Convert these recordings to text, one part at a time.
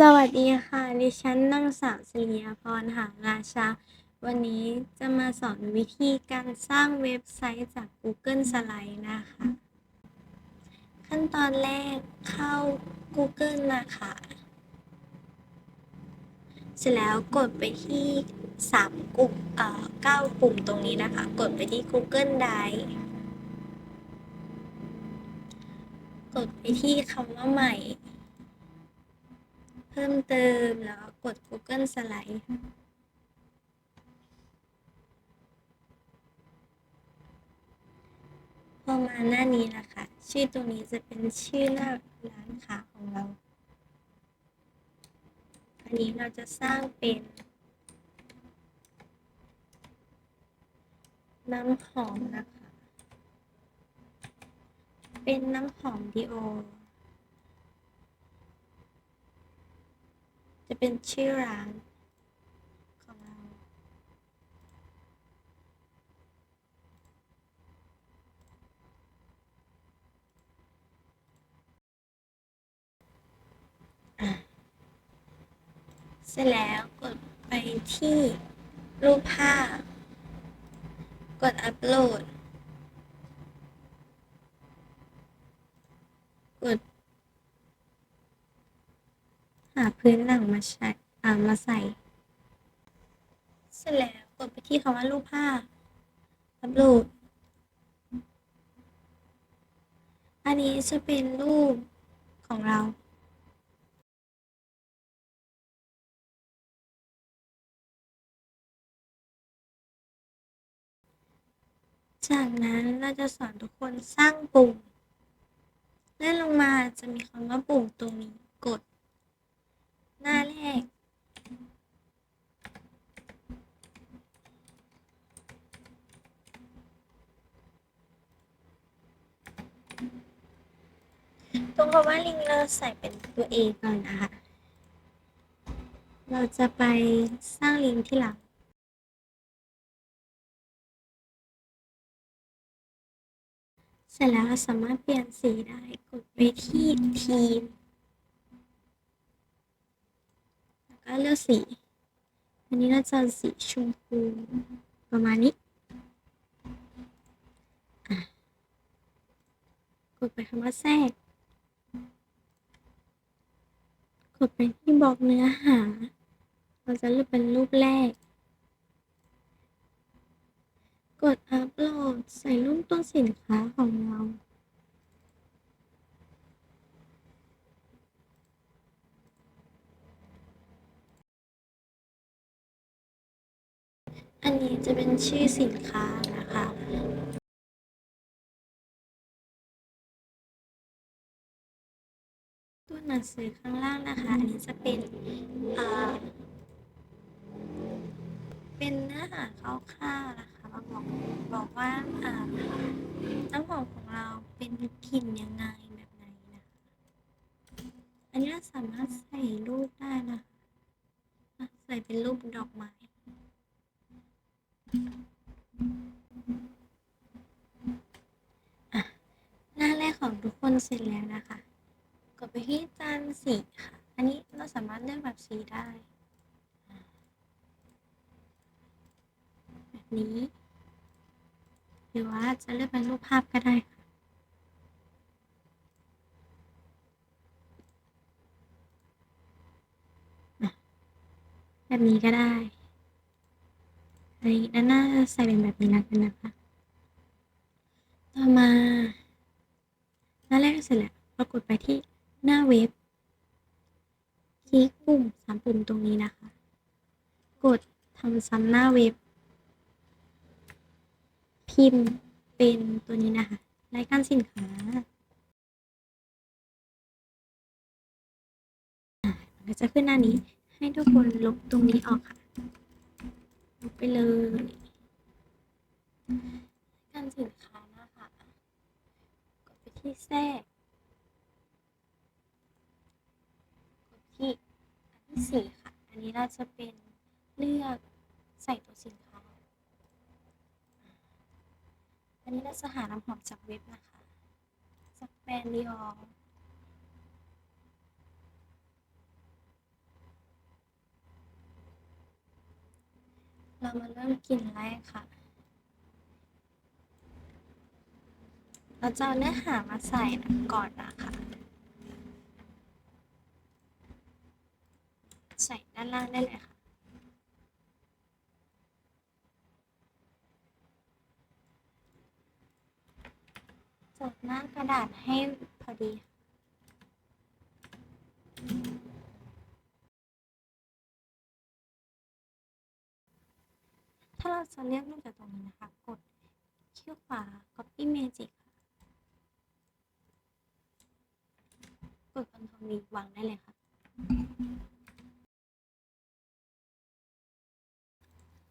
สวัสดีค่ะ ดิฉันนางสาวศิริยพรหางราชา วันนี้จะมาสอนวิธีการสร้างเว็บไซต์จาก Google Slide นะคะ ขั้นตอนแรกเข้า Google นะคะ เสร็จแล้วกดไปที่3ปุ่มเอ่อ9ปุ่มตรงนี้นะคะ กดไปที่ Google Drive กดไปที่คำว่าใหม่ พิ่มเติมแล้วกด Google Slide พอมาหน้านี้นะคะ ชื่อตรงนี้จะเป็นชื่อหน้าร้านค้าของเรา อันนี้เราจะสร้างเป็นน้ำหอมนะคะ เป็นน้ำหอมดีโอ จะเป็นชื่อร้านของเรา เสร็จแล้วกดไปที่รูปภาพ กดอัปโหลด กด หาพื้นหลังมาใช้อ่ามาใส่ เสร็จแล้วกดไปที่คำว่ารูปภาพอัปโหลดอันนี้จะเป็นรูปของเราจากนั้นเราจะสอนทุกคนสร้างปุ่มเลื่อนลงมาจะมีคำว่าปุ่มตรงนี้กด หน้าแรก ตรงคำว่าลิงเราใส่เป็นตัว A ก่อนนะคะ เราจะไปสร้างลิงที่หลังเสร็จแล้วเราสามารถเปลี่ยนสีได้กดไปที่ทีม แล้ว ก็เลือกสีอันนี้เราจะสีชมพูประมาณนี้กดไปคำว่าแทรกกดไปที่บอกเนื้อหา เราจะเลือกเป็นรูปแรก กดอัปโหลดใส่รูปต้นสินค้าของเรา อันนี้จะเป็นชื่อสินค้านะคะตัวหนังสือข้างล่างนะคะ อันนี้จะเป็นเป็นเนื้อหาคร่าวๆนะคะมาบอกบอกว่าอ่าน้ำหอมของเราเป็นกลิ่นยังไงแบบไหนนะคะอันนี้เราสามารถใส่รูปได้นะคะใส่เป็นรูปดอกไม้ หน้าแรกของทุกคนเสร็จแล้วนะคะ กดไปที่จานสีค่ะ อันนี้เราสามารถเลือกแบบสีได้ แบบนี้ หรือว่าจะเลือกเป็นรูปภาพก็ได้ค่ะแบบนี้ก็ได้ ด้านหน้าใส่เป็นแบบนี้แล้วกันนะคะ ต่อมาหน้าแรกเสร็จแล้วเรากดไปที่หน้าเว็บ คลิกปุ่มสามปุ่มตรงนี้นะคะ กดทำซ้ำหน้าเว็บ พิมพ์เป็นตัวนี้นะคะรายการสินค้ามันก็จะขึ้นหน้านี้ให้ทุกคนลบตรงนี้ออกค่ะ ลบไปเลยการสินค้านะคะกดไปที่แทรกกดที่อันที่สี่ค่ะ อันนี้เราจะเป็นเลือกใส่ตัวสินค้า อันนี้เราจะหาน้ำหอมจากเว็บนะคะ จากแบรนด์ดีออ เรามาเริ่มกลิ่นแรกค่ะ เราจะเอาเนื้อหามาใส่นะก่อนนะคะ ใส่ด้านล่างได้เลยค่ะจัดหน้ากระดาษให้พอดีค่ะ ถ้าเราจะเลือกรูปจากตรงนี้นะคะ กดคิ้วขวา copy magic ค่ะกด Ctrl V วางได้เลยค่ะ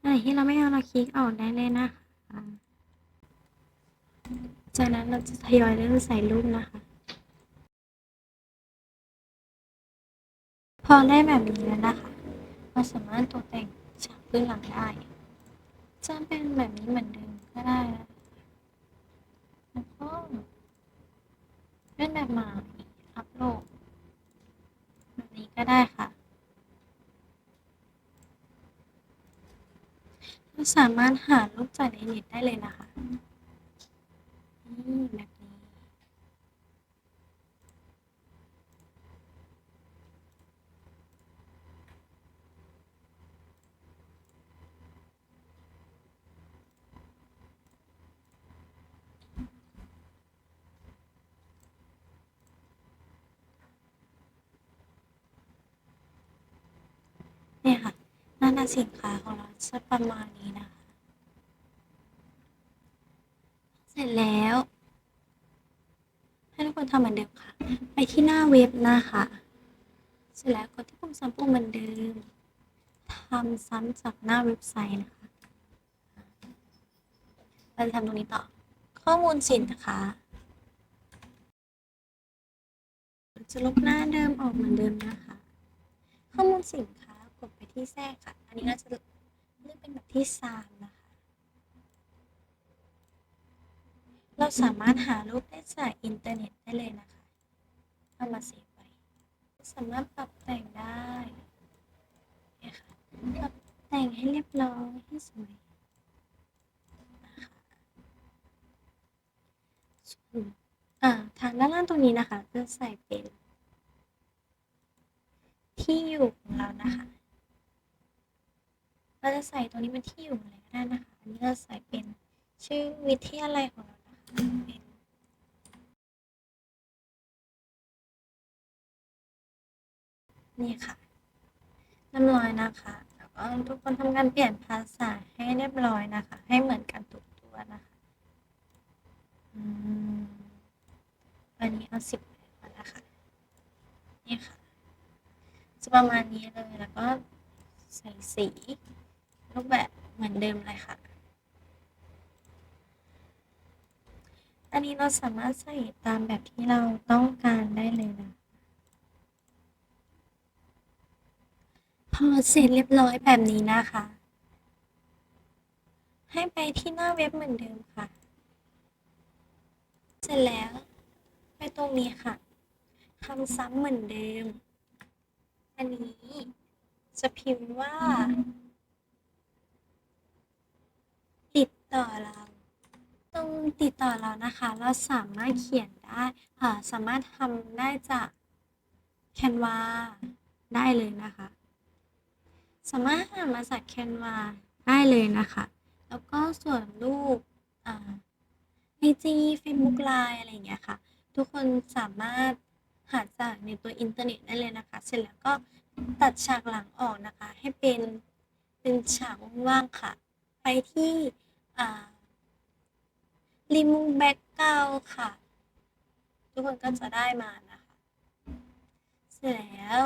ไหนที่เราไม่เอาเราคลิกออกได้เลยนะคะจากนั้นเราจะทยอยเริ่มใส่รูปนะคะ พอได้แบบนี้แล้วนะคะ เราสามารถตกแต่งฉากพื้นหลังได้ จะเป็นแบบนี้เหมือนเดิมก็ได้นะแล้วก็เล่นแบบใหม่อัพโหลดแบบนี้ก็ได้ค่ะ เราสามารถหารูปจากในเน็ตได้เลยนะคะ นี่แบบนี้ เนี่ยค่ะ หน้าหน้า สินค้าของเราจะประมาณนี้นะคะ เสร็จแล้ว ให้ทุกคนทำเหมือนเดิมค่ะ ไปที่หน้าเว็บนะคะ เสร็จแล้วกดที่ปุ่มซ้ำปุ่มเหมือนเดิมทำซ้ำจากหน้าเว็บไซต์นะคะเราจะทำตรงนี้ต่อ ข้อมูลสินค้าจะลบหน้าเดิมออกเหมือนเดิมนะคะ ข้อมูลสินค้า ที่แทรกค่ะ อันนี้เราจะเลือกเป็นแบบที่สามนะคะ เราสามารถหารูปได้จากอินเทอร์เน็ตได้เลยนะคะเอามาเซฟไว้สามารถปรับแต่งได้เนี่ค่ะปรับแต่งให้เรียบร้อยให้สวยนะคะอ่าทางด้านล่างตรงนี้นะคะก็ใส่เป็นที่อยู่ของเรานะคะ เราจะใส่ตรงนี้เป็นที่อยู่อะไรก็ได้นะคะ อันนี้เราใส่เป็นชื่อวิทยาลัยของเรานะคะเป็นนี่ค่ะเรียบร้อยนะคะ แล้วก็ทุกคนทำการเปลี่ยนภาษาให้เรียบร้อยนะคะ ให้เหมือนกันทุกตัวนะคะอืมอันนี้เอาสิบมานะคะนี่ค่ะ จะประมาณนี้เลย แล้วก็ใส่สี รูปแบบเหมือนเดิมเลยค่ะ อันนี้เราสามารถใส่ตามแบบที่เราต้องการได้เลยนะ พอเสร็จเรียบร้อยแบบนี้นะคะ ให้ไปที่หน้าเว็บเหมือนเดิมค่ะ เสร็จแล้ว ไปตรงนี้ค่ะทำซ้ำเหมือนเดิม อันนี้จะพิมพ์ว่า ต่อเรา ตรงติดต่อเรานะคะ เราสามารถเขียนได้อ่าสามารถทำได้จาก Canva ได้เลยนะคะ สามารถหามาจาก Canva ได้เลยนะคะ แล้วก็ส่วนรูปไอ่า IG Facebook Line อะไรอย่างเงี้ยค่ะ ทุกคนสามารถหาจากในตัวอินเทอร์เน็ตได้เลยนะคะ เสร็จแล้วก็ตัดฉากหลังออกนะคะ ให้เป็นเป็นฉากว่างๆค่ะ ไปที่ อ่า รีมูแบ็กเกราค่ะ ทุกคนก็จะได้มานะคะ เสร็จแล้ว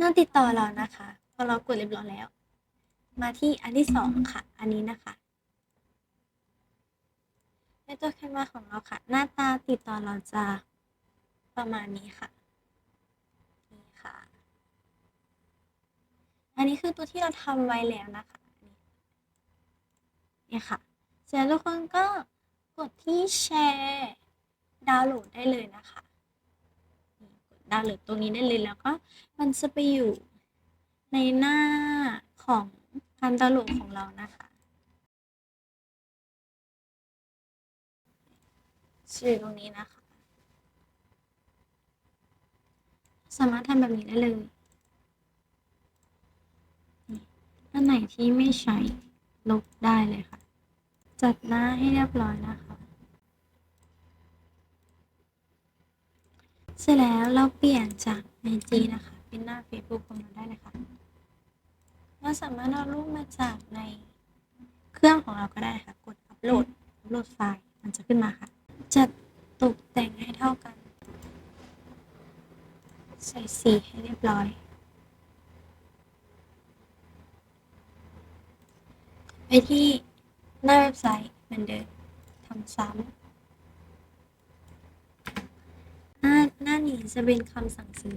น้าติดต่อเรานะคะ พอเรากดเรียบร้อยแล้ว มาที่อันที่สองค่ะ อันนี้นะคะ ในตัวแคนวาของเราค่ะ หน้าตาติดต่อเราจะประมาณนี้ค่ะนี่ค่ะ อันนี้คือตัวที่เราทำไว้แล้วนะคะ เนี่ยค่ะ เสร็จแล้วทุกคนก็กดที่แชร์ดาวน์โหลดได้เลยนะคะนี่กดดาวน์โหลดตรงนี้ได้เลยแล้วก็มันจะไปอยู่ในหน้าของไฟพันธุ์ดาวโหลดของเรานะคะชื่อตรงนี้นะคะ สามารถทำแบบนี้ได้เลยนี่อันไหนที่ไม่ใช้ลบได้เลยค่ะ จัดหน้าให้เรียบร้อยนะคะ เสร็จแล้วเราเปลี่ยนจาก IG นะคะ เป็นหน้า Facebook ของเราได้เลยค่ะเราสามารถเอารูปมาจากในเครื่องของเราก็ได้ค่ะ กดอัปโหลดอัปโหลดไฟล์ มันจะขึ้นมาค่ะ จัดตกแต่งให้เท่ากัน ใส่สีให้เรียบร้อย ไปที่หน้าเว็บไซต์เหมือนเดิมทำซ้ำหน้าหน้านี้จะ เป็นคำสั่งซื้อ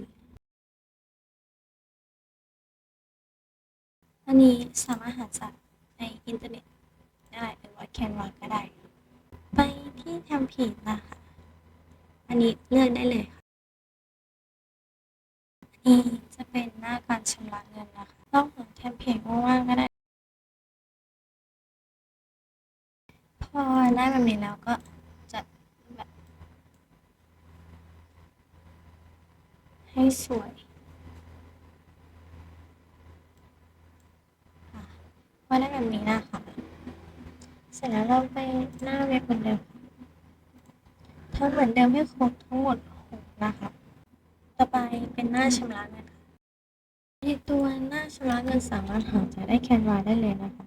อันนี้สามารถหาจากในอินเทอร์เน็ตได้หรือว่าแคนวาก็ได้ ไปที่ทำผิดนะคะอันนี้เลือกได้เลยค่ะอันนี้จะเป็นหน้าการชำระเงินนะคะต้องหาเทมเพลตว่างๆก็ได้ พอได้แบบนี้แล้วก็จัดแบบ ให้สวยค่ะพอได้แบบนี้นะคะ เสร็จแล้วเราไปหน้าเว็บเหมือนเดิมทำเหมือนเดิมให้ครบทั้งหมดหกนะคะ ต่อไปเป็นหน้าชำระเงินค่ะในตัวหน้าชำระเงินสามารถหาจากได้แคนวาได้เลยนะคะ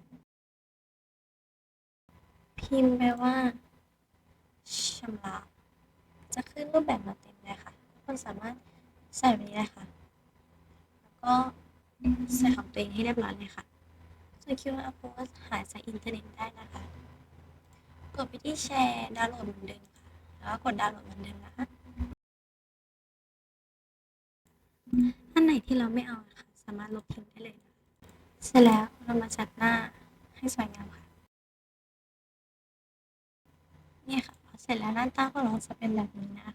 พิมพ์ไปว่าชำระจะขึ้นรูปแบบมาเต็มเลยค่ะทุกคนสามารถ ใส่แบบนี้ได้ค่ะ แล้วก็ใส่ของตัวเองให้เรียบร้อยเลยค่ะ ส่วน QR code หาจากอินเทอร์เน็ตได้นะคะ กดไปที่แชร์ดาวน์โหลดเหมือนเดิมค่ะ แล้วก็กดดาวน์โหลดเหมือนเดิมนะคะอันไหนที่เราไม่เอาค่ะ สามารถลบทิ้งได้เลยนะเสร็จแล้วเรามาจัดหน้าให้สวยงามค่ะ เนี่ยค่ะพอเสร็จแล้วหน้าตาของเราจะเป็นแบบนี้นะคะ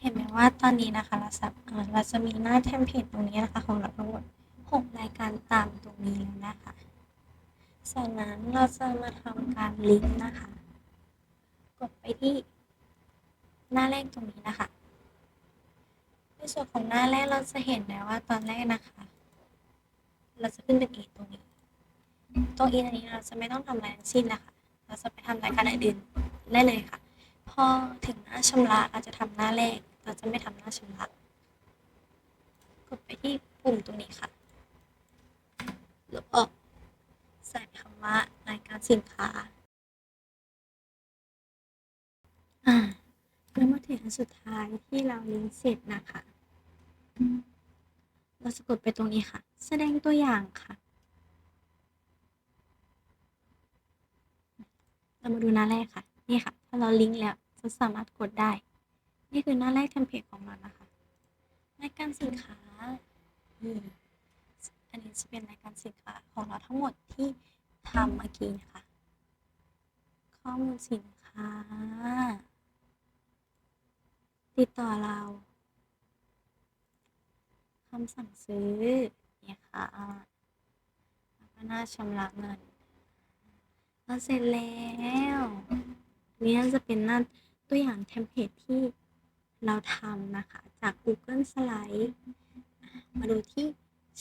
เห็นไหมว่าตอนนี้นะคะเราสับเราจะมีหน้าเทมเพลตตรงนี้นะคะ ของเราทั้งหมดหกรายการตามตรงนี้แล้วนะคะจากนั้นเราจะมาทำการลิงก์นะคะ กดไปที่หน้าแรกตรงนี้นะคะ ในส่วนของหน้าแรกเราจะเห็นแล้ว่าตอนแรกนะคะ เราจะขึ้นเป็นเอตรงนี้ ตรงเออันนี้เราจะไม่ต้องทำอะไรทั้งสิ้นนะคะ เราจะไปทำรายการอื่นได้เลยค่ะ พอถึงหน้าชำระเราจะทำหน้าแรก เราจะไม่ทำหน้าชำระกดไปที่ปุ่มตรงนี้ค่ะลบออกใส่คำว่ารายการสินค้า อ่าแล้วมาถึงอันสุดท้ายที่เราลิงก์เสร็จนะคะ เราจะกดไปตรงนี้ค่ะ แสดงตัวอย่างค่ะ เรามาดูหน้าแรกค่ะ นี่ค่ะถ้าเราลิงก์แล้วจะสามารถกดได้ นี่คือหน้าแรกเทมเพลตของเรานะคะรายการสินค้าอันนี้จะเป็นรายการสินค้าของเราทั้งหมดที่ทำเมื่อกี้นะคะ ข้อมูลสินค้า ติดต่อเราคำสั่งซื้อเนี่ยค่ะแล้วก็หน้าชำระเงินเราเสร็จแล้ว นี่จะเป็นหน้าตัวอย่างเทมเพลตที่ เราทำนะคะจาก Google Slide มาดูที่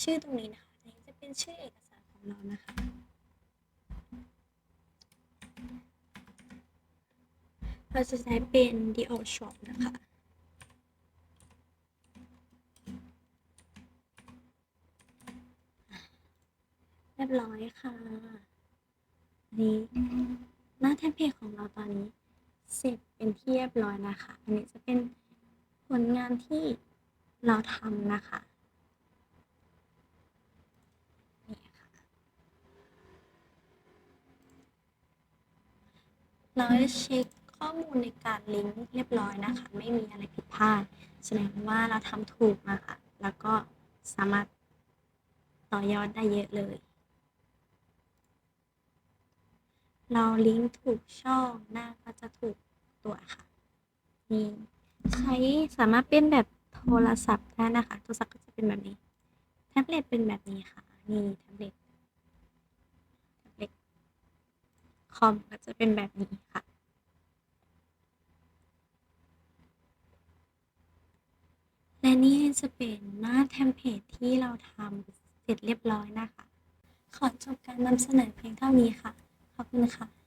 ชื่อตรงนี้นะคะอันนี้จะเป็นชื่อเอกสารของเรานะคะ เราจะใช้เป็น d i o Shop นะคะเรียบร้อยค่ะอันนี้หน้าเทมเพลตของเราตอนนี้เสร็จเป็นที่เรียบร้อยนะคะ อันนี้จะเป็น ผลงานที่เราทำนะคะนี่ค่ะเราจะเช็คข้อมูลในการลิงก์เรียบร้อยนะคะ ไม่มีอะไรผิดพลาด แสดงว่าเราทำถูกนะคะ แล้วก็สามารถต่อยอดได้เยอะเลย เราลิงก์ถูกช่องหน้าก็จะถูกตัวค่ะนี่ ใช้สามารถเป็นแบบโทรศัพท์ได้นะคะ โทรศัพท์ก็จะเป็นแบบนี้ แท็บเล็ตเป็นแบบนี้ค่ะ นี่แท็บเล็ตคอมก็จะเป็นแบบนี้ค่ะ และนี่จะเป็นหน้าเทมเพลตที่เราทำเสร็จเรียบร้อยนะคะ ขอจบการนำเสนอเพียงเท่านี้ค่ะ ขอบคุณค่ะ